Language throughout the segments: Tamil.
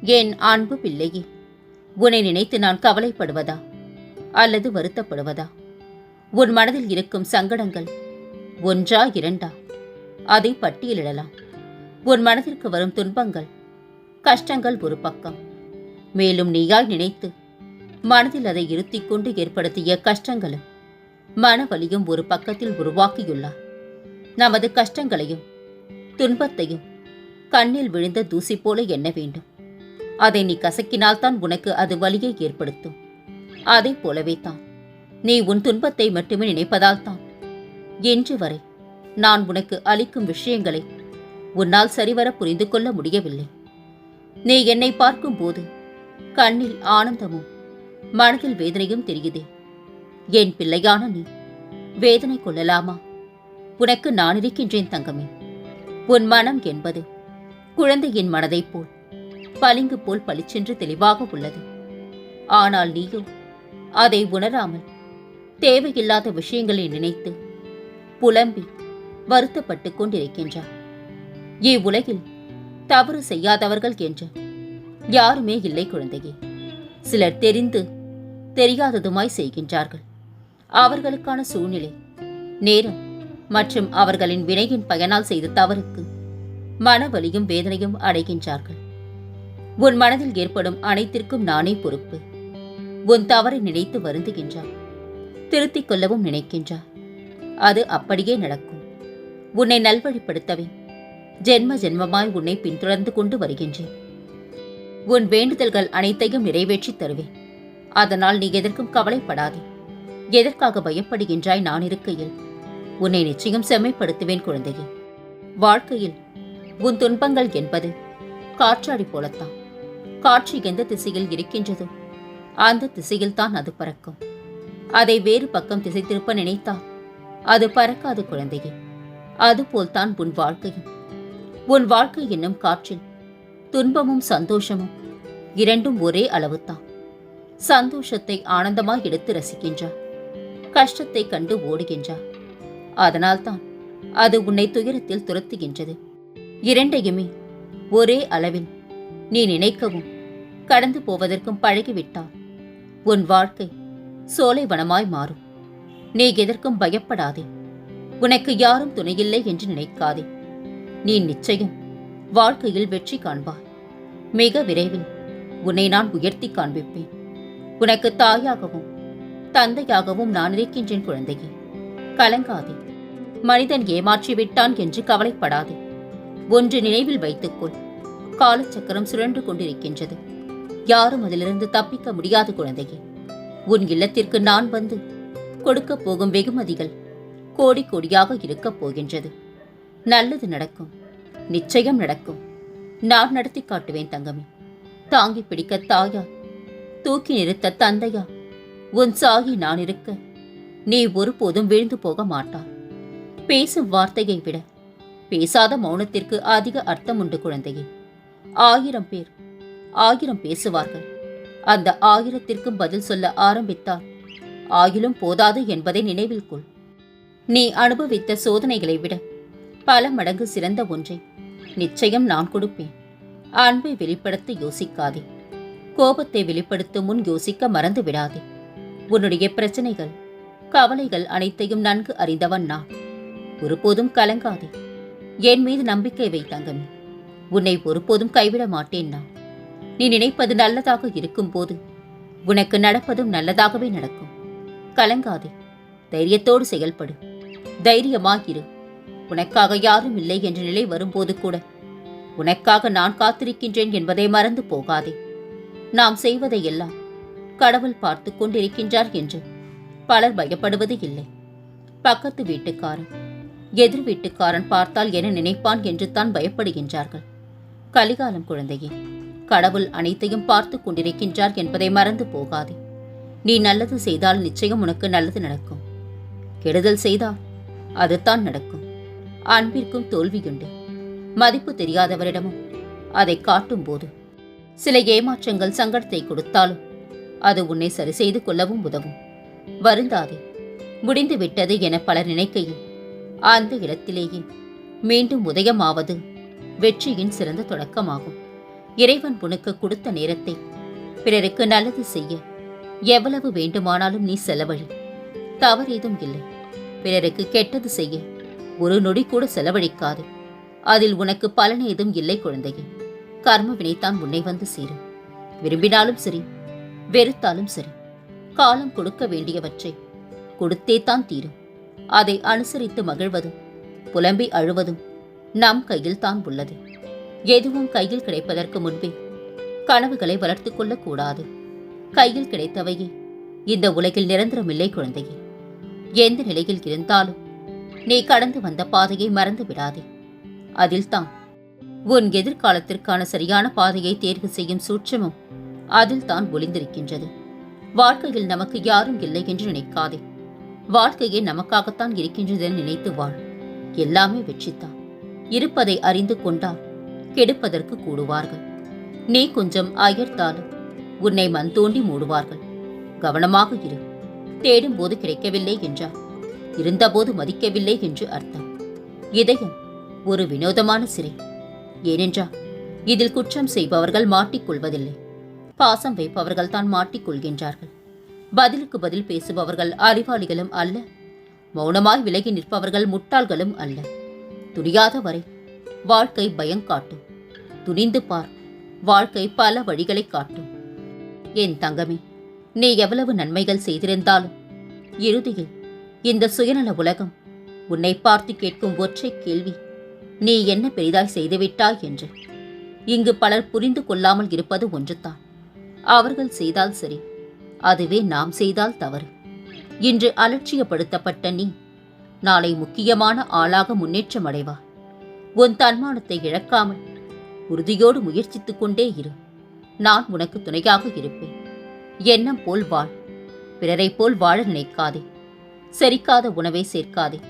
என் அன்பு பிள்ளையே உன்னை நினைத்து நான் கவலைப்படுவதா? அல்லது வருத்தப்படுவதா? உன் மனதில் இருக்கும் சங்கடங்கள் ஒன்றா இரண்டா? அதை பட்டியலிடலாம். உன் மனதிற்கு வரும் துன்பங்கள் கஷ்டங்கள் ஒரு பக்கம். மேலும் நீயாய் நினைத்து மனதில் அதை இருத்திக் கொண்டு ஏற்படுத்திய கஷ்டங்களும் மனவலியும் ஒரு பக்கத்தில் உருவாக்கியுள்ளார் நமது கஷ்டங்களையும் துன்பத்தையும் கண்ணில் விழுந்த தூசி போல எண்ண வேண்டும். அதை நீ கசக்கினால்தான் உனக்கு அது வலியை ஏற்படுத்தும். அதை போலவே தான். நீ உன் துன்பத்தை மட்டுமே நினைப்பதால் தான். என்று வரை நான் உனக்கு அளிக்கும் விஷயங்களை உன்னால் சரிவர புரிந்து கொள்ள முடியவில்லை. நீ என்னை பார்க்கும்போது கண்ணில் ஆனந்தமும் மனதில் வேதனையும் தெரியுதே. என் பிள்ளையான நீ வேதனை கொள்ளலாமா? உனக்கு நான் இருக்கின்றேன் தங்கமே. உன் மனம் என்பது குழந்தையின் மனதைப் போல். பளிங்கு போல் பளிச்சென்று தெளிவாக உள்ளது. ஆனால் நீயோ அதை உணராமல் தேவையில்லாத விஷயங்களை நினைத்து புலம்பி வருத்தப்பட்டுக் கொண்டிருக்கின்றார். இவ்வுலகில் தவறு செய்யாதவர்கள் என்று யாருமே இல்லை குழந்தையே. சிலர் தெரிந்து தெரியாததுமாய் செய்கின்றார்கள். அவர்களுக்கான சூழ்நிலை நேரம் மற்றும் அவர்களின் வினையின் பயனால் செய்த தவறுக்கு மனவலியும் வேதனையும் அடைகின்றார்கள். உன் மனதில் ஏற்படும் அனைத்திற்கும் நானே பொறுப்பு. உன் தவறை நினைத்து வருந்துகின்றார் திருத்திக் கொள்ளவும் நினைக்கின்றார் அது அப்படியே நடக்கும். உன்னை நல்வழிப்படுத்தவே ஜென்ம ஜென்மமாய் உன்னை பின்தொடர்ந்து கொண்டு வருகின்றேன். உன் வேண்டுதல்கள் அனைத்தையும் நிறைவேற்றித் தருவேன். அதனால் நீ எதற்கும் கவலைப்படாதே. எதற்காக பயப்படுகின்றாய் நான் இருக்கையில்? உன்னை நிச்சயம் செம்மைப்படுத்துவேன் குழந்தையே. வாழ்க்கையில் உன் துன்பங்கள் என்பது காற்றாடி போலத்தான். காற்று எந்த திசையில் இருக்கின்றதோ? அந்த திசையில் தான் அது பறக்கும். அதை வேறு பக்கம் திசை திருப்ப நினைத்தால் அது பறக்காது குழந்தையே. அதுபோல்தான் உன் வாழ்க்கையும். உன் வாழ்க்கை என்னும் காற்றில் துன்பமும் சந்தோஷமும் இரண்டும் ஒரே அளவுதான் சந்தோஷத்தை ஆனந்தமாய் எடுத்து ரசிக்கின்றார். கஷ்டத்தை கண்டு ஓடுகின்றார். அதனால்தான் அது உன்னை துயரத்தில் துரத்துகின்றது. இரண்டையுமே ஒரே அளவில் நீ நினைக்கவும் கடந்து போவதற்கும் பழகிவிட்டால் உன் வாழ்க்கை சோலைவனமாய் மாறும். நீ எதற்கும் பயப்படாதே. உனக்கு யாரும் துணையில்லை என்று நினைக்காதே. நீ நிச்சயம் வாழ்க்கையில் வெற்றி காண்பாய். மிக விரைவில் உன்னை நான் உயர்த்தி காண்பிப்பேன். உனக்கு தாயாகவும் தந்தையாகவும் நான் இருக்கின்றேன் குழந்தையே. கலங்காதே. மனிதன் ஏமாற்றி விட்டான் என்று கவலைப்படாதே. ஒன்று நினைவில் வைத்துக்கொள். காலச்சக்கரம் சுழன்று கொண்டிருக்கின்றது. யாரும் அதிலிருந்து தப்பிக்க முடியாது குழந்தையே. உன் இல்லத்திற்கு நான் வந்து கொடுக்க போகும் வெகுமதிகள் கோடி கோடியாக இருக்கப் போகின்றது. நல்லது நடக்கும் நிச்சயம் நடக்கும். நான் நடத்தி காட்டுவேன் தங்கமே. தாங்கி பிடிக்க தாயா தூக்கி நிறுத்த தந்தையா உன் சாகி நான் இருக்க நீ ஒருபோதும் விழுந்து போக மாட்டாய் பேசும் வார்த்தையை விட பேசாத மௌனத்திற்கு அதிக அர்த்தம் உண்டு குழந்தையே. ஆயிரம் பேர் ஆயிரம் பேசுவார்கள். அந்த ஆயிரத்திற்கும் பதில் சொல்ல ஆரம்பித்தால் ஆயிலும் போதாது என்பதை நினைவில் கொள். நீ அனுபவித்த சோதனைகளை விட பல மடங்கு சிறந்த ஒன்றை நிச்சயம் நான் கொடுப்பேன். அன்பை வெளிப்படுத்த யோசிக்காதே. கோபத்தை வெளிப்படுத்தும் முன் யோசிக்க மறந்து விடாதே. உன்னுடைய பிரச்சனைகள் கவலைகள் அனைத்தையும் நன்கு அறிந்தவன் நான். ஒருபோதும் கலங்காதே. என் மீது நம்பிக்கை வை தங்கமே. உன்னை ஒருபோதும் கைவிட மாட்டேன் நான். நீ நினைப்பது நல்லதாக இருக்கும்போது உனக்கு நடப்பதும் நல்லதாகவே நடக்கும். கலங்காதே. தைரியத்தோடு செயல்படு. தைரியமாகிரு உனக்காக யாரும் இல்லை என்ற நிலை வரும்போது கூட உனக்காக நான் காத்திருக்கின்றேன் என்பதை மறந்து போகாதே. நாம் செய்வதையெல்லாம் கடவுள் பார்த்து கொண்டிருக்கின்றார் என்று பலர் பயப்படுவது இல்லை. பக்கத்து வீட்டுக்காரன் எதிர் வீட்டுக்காரன் பார்த்தால் என நினைப்பான் என்று தான் பயப்படுகின்றார்கள். கலிகாலம் குழந்தையே கடவுள் அனைத்தையும் பார்த்து கொண்டிருக்கின்றார் என்பதை மறந்து போகாதே. நீ நல்லது செய்தால் நிச்சயம் உனக்கு நல்லது நடக்கும். கெடுதல் செய்தால் அதுதான் நடக்கும். அன்பிற்கும் தோல்வியுண்டு. மதிப்பு தெரியாதவரிடமும் அதை காட்டும் போது சில ஏமாற்றங்கள் சங்கடத்தை கொடுத்தாலும் அது உன்னை சரி செய்து கொள்ளவும் உதவும். வருந்தாதே. முடிந்து விட்டது என பலர் நினைக்கையில் அந்த இடத்திலேயே மீண்டும் உதயமாவது வெற்றியின் சிறந்த தொடக்கமாகும். இறைவன் உனக்கு கொடுத்த நேரத்தை. பிறருக்கு நல்லது செய்ய. எவ்வளவு வேண்டுமானாலும் நீ செலவழி. தவறேதும் இல்லை. பிறருக்கு கெட்டது செய்ய. ஒரு நொடி கூட செலவழிக்காது. அதில் உனக்கு பலன் ஏதும் இல்லை குழந்தையே. கர்ம வினைத்தான் உன்னை வந்து சேரும். விரும்பினாலும் சரி வெறுத்தாலும் சரி காலம் கொடுக்க வேண்டியவற்றை கொடுத்தே தான் தீரும். அதை அனுசரித்து மகிழ்வதும் புலம்பி அழுவதும் நம் கையில் தான் உள்ளது. எதுவும் கையில் கிடைப்பதற்கு முன்பே கனவுகளை வளர்த்து கொள்ளக்கூடாது. கையில் கிடைத்தவையே இந்த உலகில் நிரந்தரமில்லை குழந்தையே. எந்த நிலையில் இருந்தாலும் நீ கடந்து வந்த பாதையை மறந்து விடாதே. அதில்தான் உன் எதிர்காலத்திற்கான சரியான பாதையை தேர்வு செய்யும் சூட்சமும் அதில்தான் ஒளிந்திருக்கின்றது. வாழ்க்கையில் நமக்கு யாரும் இல்லை என்று நினைக்காதே. வாழ்க்கையே நமக்காகத்தான் இருக்கின்றது என நினைத்து வாழ். எல்லாமே வெற்றித்தான் இருப்பதை அறிந்து கொண்டால் கெடுப்பதற்கு கூடுவார்கள். நீ கொஞ்சம் அயர்த்தாலும் உன்னை மண் தோண்டி மூடுவார்கள். கவனமாக இரு. தேடும் போது கிடைக்கவில்லை என்றால் இருந்தபோது மதிக்கவில்லை என்று அர்த்தம். இதயம் ஒரு வினோதமான சிறை. ஏனென்றால் இதில் குற்றம் செய்பவர்கள் மாட்டிக்கொள்வதில்லை. பாசம் வைப்பவர்கள் தான் மாட்டிக்கொள்கின்றார்கள். பதிலுக்கு பதில் பேசுபவர்கள் அறிவாளிகளும் அல்ல. மௌனமாய் விலகி நிற்பவர்கள் முட்டாள்களும் அல்ல. துணியாத வரை வாழ்க்கை பயங்காட்டும் துணிந்து பார் வாழ்க்கை பல வழிகளை காட்டும். என் தங்கமே நீ எவ்வளவு நன்மைகள் செய்திருந்தாலும் இறுதியில் இந்த சுயநல உலகம் உன்னை பார்த்து கேட்கும் ஒற்றை கேள்வி நீ என்ன பெரிதாய் செய்துவிட்டாய் என்று. இங்கு பலர் புரிந்து கொள்ளாமல் இருப்பது ஒன்றுதான். அவர்கள் செய்தால் சரி அதுவே நாம் செய்தால் தவறு. இன்று அலட்சியப்படுத்தப்பட்ட நீ நாளை முக்கியமான ஆளாக முன்னேற்றம் அடைவார் உன் தன்மானத்தை இழக்காமல் உறுதியோடு முயற்சித்துக் கொண்டே இரு. நான் உனக்கு துணையாக இருப்பேன். எண்ணம் போல் வாழ். பிறரைப் போல் வாழ நினைக்காதே. செரிக்காத உணவை சேர்க்காதே.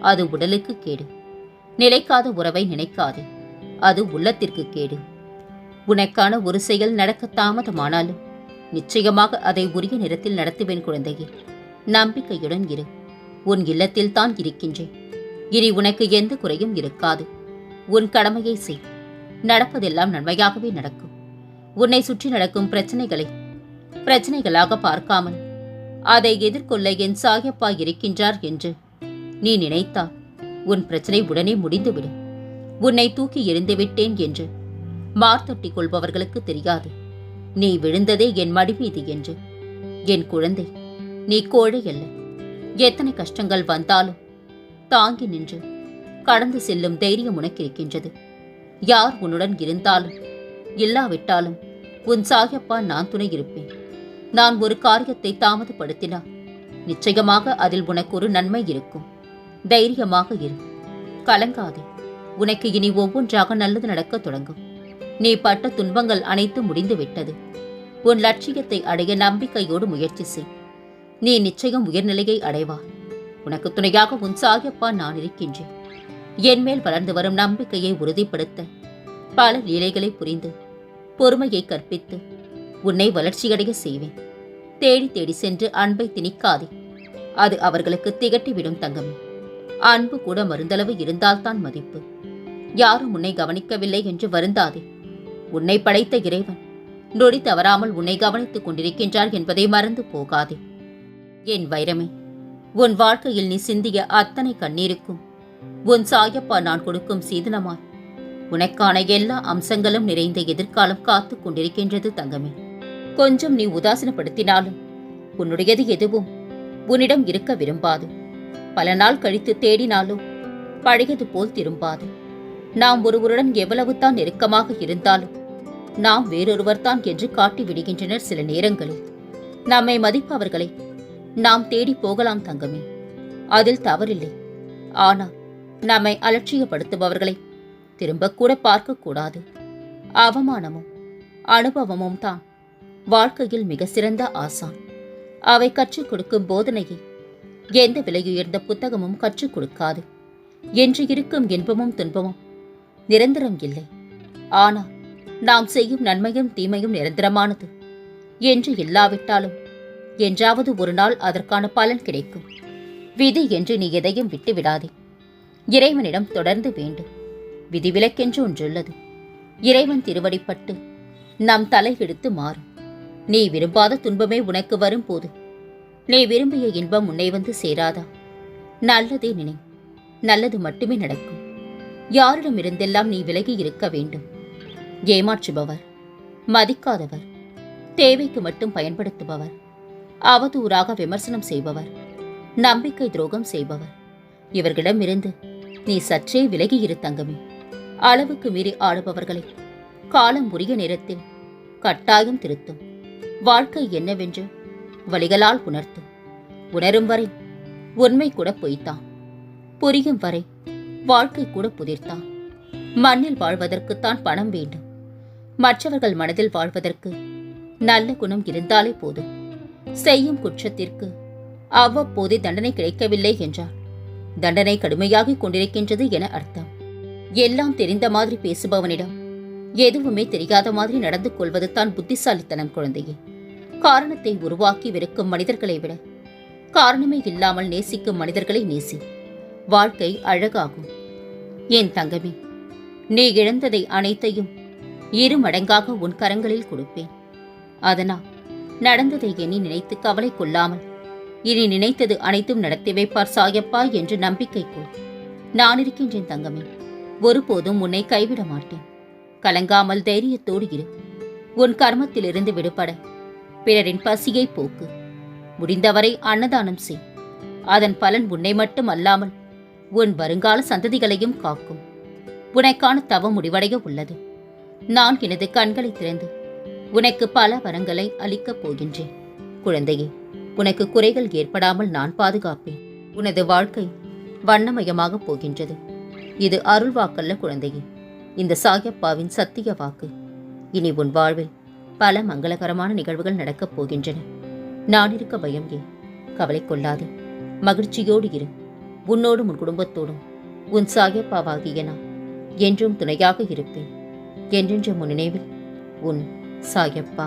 அது உடலுக்கு கேடு. நிலைக்காத உறவை நினைக்காதே. அது உள்ளத்திற்கு கேடு. உனக்கான ஒரு செயல் நடக்க தாமதமானாலும் நிச்சயமாக அதை உரிய நேரத்தில் நடத்துவேன் குழந்தையே. நம்பிக்கையுடன் இரு. உன் இல்லத்தில் தான் இருக்கின்றேன். இனி உனக்கு எந்த குறையும் இருக்காது. உன் கடமையை செய். நடப்பதெல்லாம் நன்மையாகவே நடக்கும். உன்னை சுற்றி நடக்கும் பிரச்சனைகளை பிரச்சனைகளாக பார்க்காமல் அதை எதிர்கொள்ள என் சாயப்பா இருக்கின்றார் என்று நீ நினைத்தால் உன் பிரச்சனை உடனே முடிந்துவிடும். உன்னை தூக்கி எறிந்துவிட்டேன் என்று மார்த்தொட்டிக் கொள்பவர்களுக்கு தெரியாது. நீ விழுந்ததே என் மடிவீது என்று. என் குழந்தை நீ கோழை அல்ல. எத்தனை கஷ்டங்கள் வந்தாலும் தாங்கி நின்று கடந்து செல்லும் தைரியம் உனக்கு இருக்கின்றது யார் உன்னுடன் இருந்தாலும் இல்லாவிட்டாலும் உன் சாயப்பா நான் துணை இருப்பேன். நான் ஒரு காரியத்தை தாமதப்படுத்தினால் நிச்சயமாக அதில் உனக்கு ஒரு நன்மை இருக்கும். தைரியமாக இரு. கலங்காதே. உனக்கு இனி ஒவ்வொன்றாக நல்லது நடக்கத் தொடங்கும். நீ பட்ட துன்பங்கள் அனைத்தும் முடிந்து விட்டது உன் லட்சியத்தை அடைய நம்பிக்கையோடு முயற்சி செய். நீ நிச்சயம் உயர்நிலையை அடைவார் உனக்கு துணையாக உன் சாயப்பா நான் இருக்கின்றேன். என் மேல் வளர்ந்து வரும் நம்பிக்கையை உறுதிப்படுத்த பல லீலைகளை புரிந்து பொறுமையை கற்பித்து உன்னை வளர்ச்சியடைய செய்வேன். தேடி தேடி சென்று அன்பை திணிக்காதே. அது அவர்களுக்கு திகட்டிவிடும் தங்கமே. அன்பு கூட மருந்தளவு இருந்தால்தான் மதிப்பு. யாரும் உன்னை கவனிக்கவில்லை என்று வருந்தாதே. உன்னை படைத்த இறைவன் நொடி தவறாமல் உன்னை கவனித்துக் கொண்டிருக்கின்றார் என்பதை மறந்து போகாதே. என் வைரமே உன் வாழ்க்கையில் நீ சிந்திய அத்தனை கண்ணீருக்கும் உன் சாயப்பா நான் கொடுக்கும் சீதனமாய். உனக்கான எல்லா அம்சங்களும் நிறைந்த எதிர்காலம் காத்துக் கொண்டிருக்கின்றது தங்கமே. கொஞ்சம் நீ உதாசீனப்படுத்தினாலும் உன்னுடையது எதுவும் உன்னிடம் இருக்க விரும்பாது. பல நாள் கழித்து தேடினாலும் பழையது போல் திரும்பாது. நாம் ஒருவருடன் எவ்வளவு தான் நெருக்கமாக இருந்தாலும் நாம் வேறொருவர் தான் என்று காட்டி விடுகின்றனர் சில நேரங்களில். நம்மை மதிப்பவர்களை நாம் தேடி போகலாம் தங்கமே. அதில் தவறில்லை. ஆனால் நம்மை அலட்சியப்படுத்துபவர்களை திரும்ப கூட பார்க்கக்கூடாது. அவமானமும் அனுபவமும் தான் வாழ்க்கையில் மிக சிறந்த ஆசான் அவை கற்றுக் கொடுக்கும் போதனையை எந்த விலையுயர்ந்த புத்தகமும் கற்றுக் கொடுக்காது. என்று இருக்கும் இன்பமும் துன்பமும் நிரந்தரம் இல்லை. ஆனால் நாம் செய்யும் நன்மையும் தீமையும் நிரந்தரமானது. என்று இல்லாவிட்டாலும் என்றாவது ஒரு நாள் அதற்கான பலன் கிடைக்கும். விதி என்று நீ எதையும் விட்டுவிடாதே. இறைவனிடம் தொடர்ந்து வேண்டும். விதிவிலக்கென்று ஒன்றுள்ளது. இறைவன் திருவடிப்பட்டு நம் தலையெடுத்து மாறும். நீ விரும்பாத துன்பமே உனக்கு வரும்போது நீ விரும்பிய இன்பம் உன்னை வந்து சேராதா? நல்லதே நினை நல்லது மட்டுமே நடக்கும். யாரிடமிருந்தெல்லாம் நீ விலகி இருக்க வேண்டும். ஏமாற்றுபவர் மதிக்காதவர் தேவைக்கு மட்டும் பயன்படுத்துபவர் அவதூறாக விமர்சனம் செய்பவர் நம்பிக்கை துரோகம் செய்பவர் இவர்களிடமிருந்து நீ சற்றே விலகி தங்கமே. அளவுக்கு மீறி ஆடுபவர்களை காலம் உரிய நேரத்தில் கட்டாயம் திருத்தும். வாழ்க்கை என்னவென்று வழிகளால் உணர்த்தும். உணரும் வரை உண்மை கூட பொய்த்தான். புரியும் வரை வாழ்க்கை கூட புதிர்த்தான். மண்ணில் வாழ்வதற்குத்தான் பணம் வேண்டும். மற்றவர்கள் மனதில் வாழ்வதற்கு நல்ல குணம் இருந்தாலே போதும். செய்யும் குற்றத்திற்கு அவ்வப்போதே தண்டனை கிடைக்கவில்லை என்றால் தண்டனை கடுமையாகிக் கொண்டிருக்கின்றது என அர்த்தம். எல்லாம் தெரிந்த மாதிரி பேசுபவனிடம் எதுவுமே தெரியாத மாதிரி நடந்து கொள்வது தான் புத்திசாலித்தனம் குழந்தையே. காரணத்தை உருவாக்கி வெறுக்கும் மனிதர்களை விட காரணமே இல்லாமல் நேசிக்கும் மனிதர்களை நேசி. வாழ்க்கை அழகாகும். என் தங்கமே நீ இழந்ததை அனைத்தையும் இரு மடங்காக உன் கரங்களில் கொடுப்பேன். அதனால் நடந்ததை எண்ணி நினைத்து கவலை கொள்ளாமல் இனி நினைத்தது அனைத்தும் நடத்தி வைப்பார் சாயப்பா என்று நம்பிக்கை கொள் நான் இருக்கின்றேன் தங்கமே. ஒருபோதும் உன்னை கைவிட மாட்டேன். கலங்காமல் தைரியத்தோடு இரு. உன் கர்மத்திலிருந்து விடுபட. பிறரின் பசியை போக்கு. முடிந்தவரை அன்னதானம் செய். அதன் பலன் உன்னை மட்டும் அல்லாமல் உன் வருங்கால சந்ததிகளையும் காக்கும். உனக்கான தவம் முடிவடைய உள்ளது. நான் எனது கண்களை திறந்து உனக்கு பல வரங்களை அளிக்கப் போகின்றேன். குழந்தையே உனக்கு குறைகள் ஏற்படாமல் நான் பாதுகாப்பேன். உனது வாழ்க்கை வண்ணமயமாகப் போகின்றது. இது அருள் வாக்கல்ல குழந்தையே. இந்த சாயப்பாவின் சத்திய வாக்கு. இனி உன் வாழ்வில் பல மங்களகரமான நிகழ்வுகள் நடக்கப் போகின்றன. நான் இருக்க பயம் ஏன்? கவலை கொள்ளாதே. மகிழ்ச்சியோடு இரு. உன்னோடும் உன் குடும்பத்தோடும். உன் சாயப்பாவாகிய நான் என்றும் துணையாக இருப்பேன். என்றென்றும் உன் நினைவில் உன் சாயப்பா.